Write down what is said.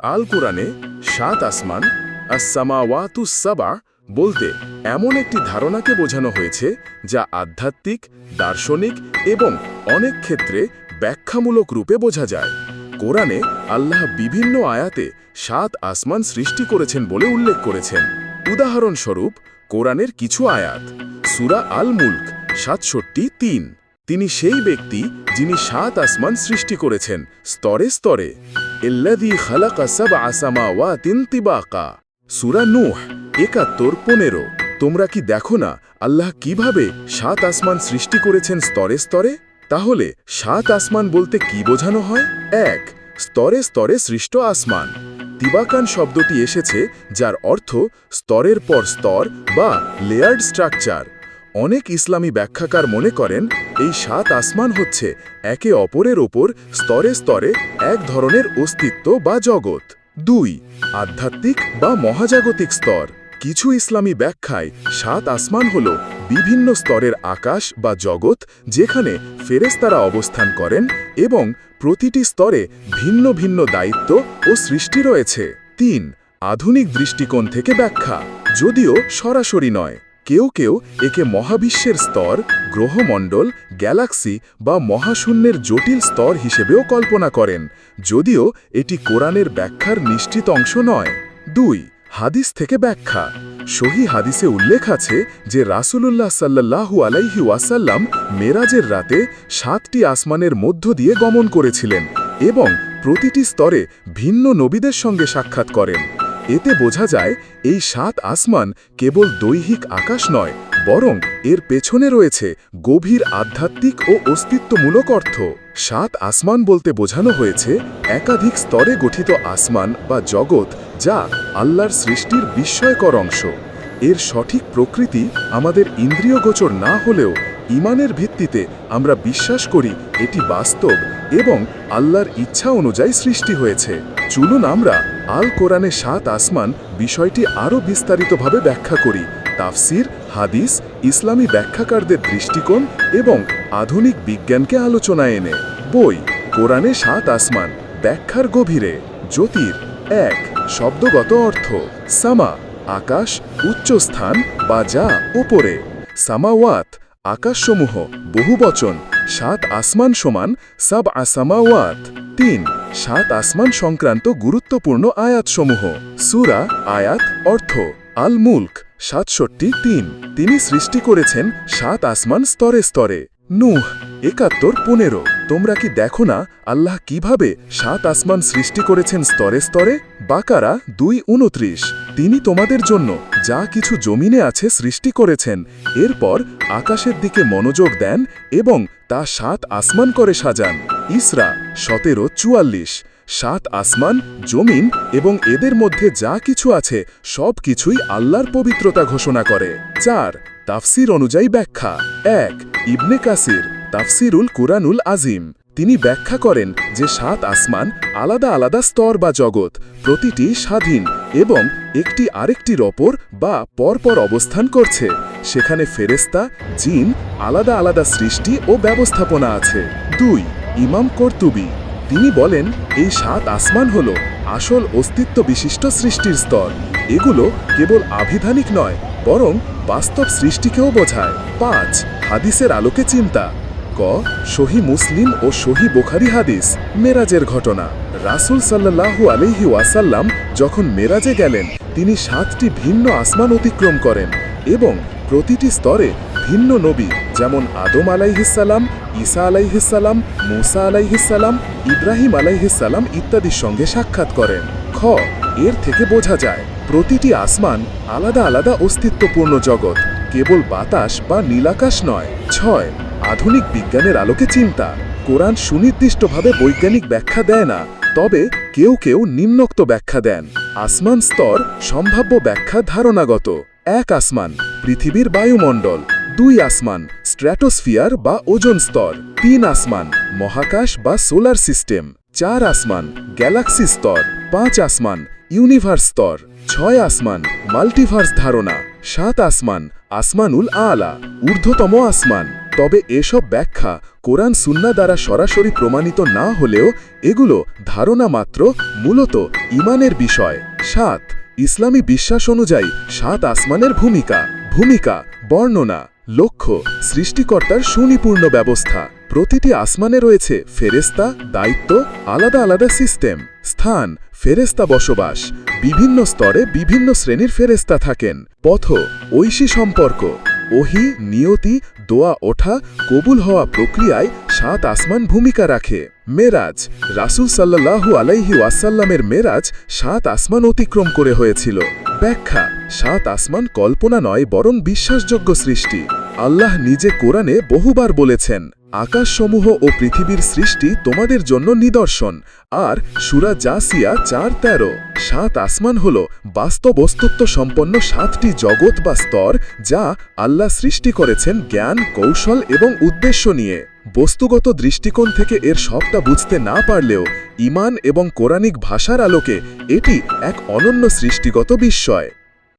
আল কোরআনে সাত আসমান, আসসামাওয়াতু সাবা বলতে এমন একটি ধারণাকে বোঝানো হয়েছে যা আধ্যাত্মিক, দার্শনিক এবং অনেক ক্ষেত্রে ব্যাখ্যামূলক রূপে বোঝা যায়। কোরআনে আল্লাহ বিভিন্ন আয়াতে সাত আসমান সৃষ্টি করেছেন বলে উল্লেখ করেছেন। উদাহরণস্বরূপ, কোরআনের কিছু আয়াত, সুরা আল মুল্ক সাতষট্টি তিন। তিনি সেই ব্যক্তি যিনি সাত আসমান সৃষ্টি করেছেন স্তরে স্তরে। এল্লাদি খালাকা সাব আসামা ওয়া তিন তিবাকা সুরা নুহ একাত্তর পনেরো। তোমরা কি দেখো না আল্লাহ কীভাবে সাত আসমান সৃষ্টি করেছেন স্তরে স্তরে? তাহলে সাত আসমান বলতে কি বোঝানো হয়? এক, স্তরে স্তরে সৃষ্ট আসমান। তিবাকান শব্দটি এসেছে যার অর্থ স্তরের পর স্তর বা লেয়ার্ড স্ট্রাকচার অনেক ইসলামী ব্যাখ্যাকার মনে করেন, এই সাত আসমান হচ্ছে একে অপরের ওপর স্তরে স্তরে এক ধরনের অস্তিত্ব বা জগৎ। দুই, আধ্যাত্মিক বা মহাজাগতিক স্তর। কিছু ইসলামী ব্যাখ্যায় সাত আসমান হল বিভিন্ন স্তরের আকাশ বা জগৎ যেখানে ফেরেস্তারা অবস্থান করেন এবং প্রতিটি স্তরে ভিন্ন ভিন্ন দায়িত্ব ও সৃষ্টি রয়েছে। তিন, আধুনিক দৃষ্টিকোণ থেকে ব্যাখ্যা, যদিও সরাসরি নয়। কেউ কেউ একে মহাবিশ্বের স্তর, গ্রহমণ্ডল, গ্যালাক্সি বা মহাশূন্যের জটিল স্তর হিসেবেও কল্পনা করেন, যদিও এটি কোরআনের ব্যাখ্যার নিশ্চিত অংশ নয়। দুই, হাদিস থেকে ব্যাখ্যা। সহি হাদিসে উল্লেখ আছে যে রাসূলুল্লাহ সাল্লাল্লাহু আলাইহি ওয়াসাল্লাম মেরাজের রাতে সাতটি আসমানের মধ্য দিয়ে গমন করেছিলেন এবং প্রতিটি স্তরে ভিন্ন নবীদের সঙ্গে সাক্ষাৎ করেন। এতে বোঝা যায়, এই সাত আসমান কেবল দৈহিক আকাশ নয়, বরং এর পেছনে রয়েছে গভীর আধ্যাত্মিক ও অস্তিত্বমূলক অর্থ। সাত আসমান বলতে বোঝানো হয়েছে, একাধিক স্তরে গঠিত আসমান বা জগৎ যা আল্লাহর সৃষ্টির বিস্ময়কর অংশ। এর সঠিক প্রকৃতি আমাদের ইন্দ্রিয়গোচর না হলেও ইমানের ভিত্তিতে আমরা বিশ্বাস করি এটি বাস্তব এবং আল্লাহর ইচ্ছা অনুযায়ী সৃষ্টি হয়েছে। চলুন আমরা আল কোরআনে সাত আসমান বিষয়টি আরও বিস্তারিতভাবে ব্যাখ্যা করি। তাফসির, হাদিস, ইসলামী ব্যাখ্যাকারদের দৃষ্টিকোণ এবং আধুনিক বিজ্ঞানকে আলোচনায় এনে। বই কোরআনে সাত আসমান, ব্যাখ্যার গভীরে। জ্যোতির, এক, শব্দগত অর্থ। সামা, আকাশ, উচ্চস্থান, বা যা, ওপরে। সামাওয়াত, আকাশসমূহ, বহুবচন। সাত আসমান সমান সাব আসামাওয়াত। তিন, সাত আসমান সংক্রান্ত গুরুত্বপূর্ণ আয়াতসমূহ। সুরা আয়াত অর্থ আল মুল্ক সাতষট্টি, তিন। তিনি সৃষ্টি করেছেন সাত আসমান স্তরে স্তরে। নুহ, একাত্তর, পনেরো। তোমরা কি দেখো না আল্লাহ কীভাবে সাত আসমান সৃষ্টি করেছেন স্তরে স্তরে? বাকারা দুই, উনত্রিশ। তিনি তোমাদের জন্য যা কিছু জমিনে আছে সৃষ্টি করেছেন। এরপর আকাশের দিকে মনোযোগ দেন এবং তা সাত আসমান করে সাজান। ইসরা, সতেরো, চুয়াল্লিশ। সাত আসমান, জমিন এবং এদের মধ্যে যা কিছু আছে, সব কিছুই আল্লাহর পবিত্রতা ঘোষণা করে। চার, তাফসির অনুযায়ী ব্যাখ্যা। এক, ইবনে কাসির, তাফসিরুল কুরানুল আজিম। তিনি ব্যাখ্যা করেন যে সাত আসমান আলাদা আলাদা স্তর বা জগৎ, প্রতিটি স্বাধীন এবং একটি আরেকটির ওপর বা পরপর অবস্থান করছে। সেখানে ফেরেস্তা জিন, আলাদা আলাদা সৃষ্টি ও ব্যবস্থাপনা আছে। দুই, ইমাম কর্তুবী। তিনি বলেন, এই সাত আসমান হল আসল অস্তিত্ব বিশিষ্ট সৃষ্টির স্তর। এগুলো কেবল আভিধানিক নয়, বরং বাস্তব সৃষ্টিকেও বোঝায়। পাঁচ, হাদিসের আলোকে চিন্তা। ক, সহি মুসলিম ও সহি বোখারি হাদিস, মেরাজের ঘটনা। রাসূল সাল্লাল্লাহু আলাইহি ওয়াসাল্লাম যখন মেরাজে গেলেন, তিনি সাতটি ভিন্ন আসমান অতিক্রম করেন এবং প্রতিটি স্তরে ভিন্ন নবী, যেমন আদম আলাইহিসাল্লাম ঈসা আলাইহিসাল্লাম মুসা আলাইহিসাল্লাম ইব্রাহিম আলাইহিসাল্লাম ইত্যাদির সঙ্গে সাক্ষাৎ করেন। খ, এর থেকে বোঝা যায়, প্রতিটি আসমান আলাদা আলাদা অস্তিত্বপূর্ণ জগৎ, কেবল বাতাস বা নীলাকাশ নয়। ছয় আধুনিক বিজ্ঞানের আলোকে চিন্তা। কোরআন সুনির্দিষ্টভাবে বৈজ্ঞানিক ব্যাখ্যা দেয় না, তবে কেউ কেউ নিম্নোক্ত ব্যাখ্যা দেন। আসমান স্তর সম্ভাব্য ব্যাখ্যা ধারণাগত। এক আসমান, পৃথিবীর বায়ুমণ্ডল। দুই আসমান, স্ট্র্যাটোস্ফিয়ার বা ওজন স্তর। তিন আসমান, মহাকাশ বা সোলার সিস্টেম। চার আসমান, গ্যালাক্সি স্তর। পাঁচ আসমান, ইউনিভার্স স্তর। ছয় আসমান, মাল্টিভার্স ধারণা। সাত আসমান, আসমানুল আলা। ঊর্ধ্বতম আসমান তবে এসব ব্যাখ্যা কোরআন সুন্না দ্বারা সরাসরি প্রমাণিত না হলেও এগুলো ধারণা মাত্র মূলত ইমানের বিষয়। সাত, ইসলামী বিশ্বাস অনুযায়ী সাত আসমানের ভূমিকা ভূমিকা, বর্ণনা, লক্ষ্য, সৃষ্টিকর্তার সুনিপূর্ণ ব্যবস্থা। প্রতিটি আসমানে রয়েছে ফেরেস্তা দায়িত্ব, আলাদা আলাদা সিস্টেম, স্থান ফেরেস্তা বসবাস। বিভিন্ন স্তরে বিভিন্ন শ্রেণির ফেরেস্তা থাকেন। পথ, ঐশী সম্পর্ক। ওহি, নিয়তি, দোয়া ওঠা, কবুল হওয়া প্রক্রিয়ায় সাত আসমান ভূমিকা রাখে। মেরাজ, রাসুল সাল্লাহু আলাইহি ওয়াসাল্লামের মেরাজ সাত আসমান অতিক্রম করে হয়েছিল। ব্যাখ্যা, সাত আসমান কল্পনা নয়, বরং বিশ্বাসযোগ্য সৃষ্টি। আল্লাহ নিজে কোরআনে বহুবার বলেছেন আকাশসমূহ ও পৃথিবীর সৃষ্টি তোমাদের জন্য নিদর্শন। আর সুরা জাসিয়া চার তেরো, সাত আসমান হল বাস্তব অস্তিত্ব সম্পন্ন সাতটি জগৎ বা স্তর যা আল্লাহ সৃষ্টি করেছেন জ্ঞান, কৌশল এবং উদ্দেশ্য নিয়ে। বস্তুগত দৃষ্টিকোণ থেকে এর সবটা বুঝতে না পারলেও ইমান এবং কোরআনিক ভাষার আলোকে এটি এক অনন্য সৃষ্টিগত বিস্ময়।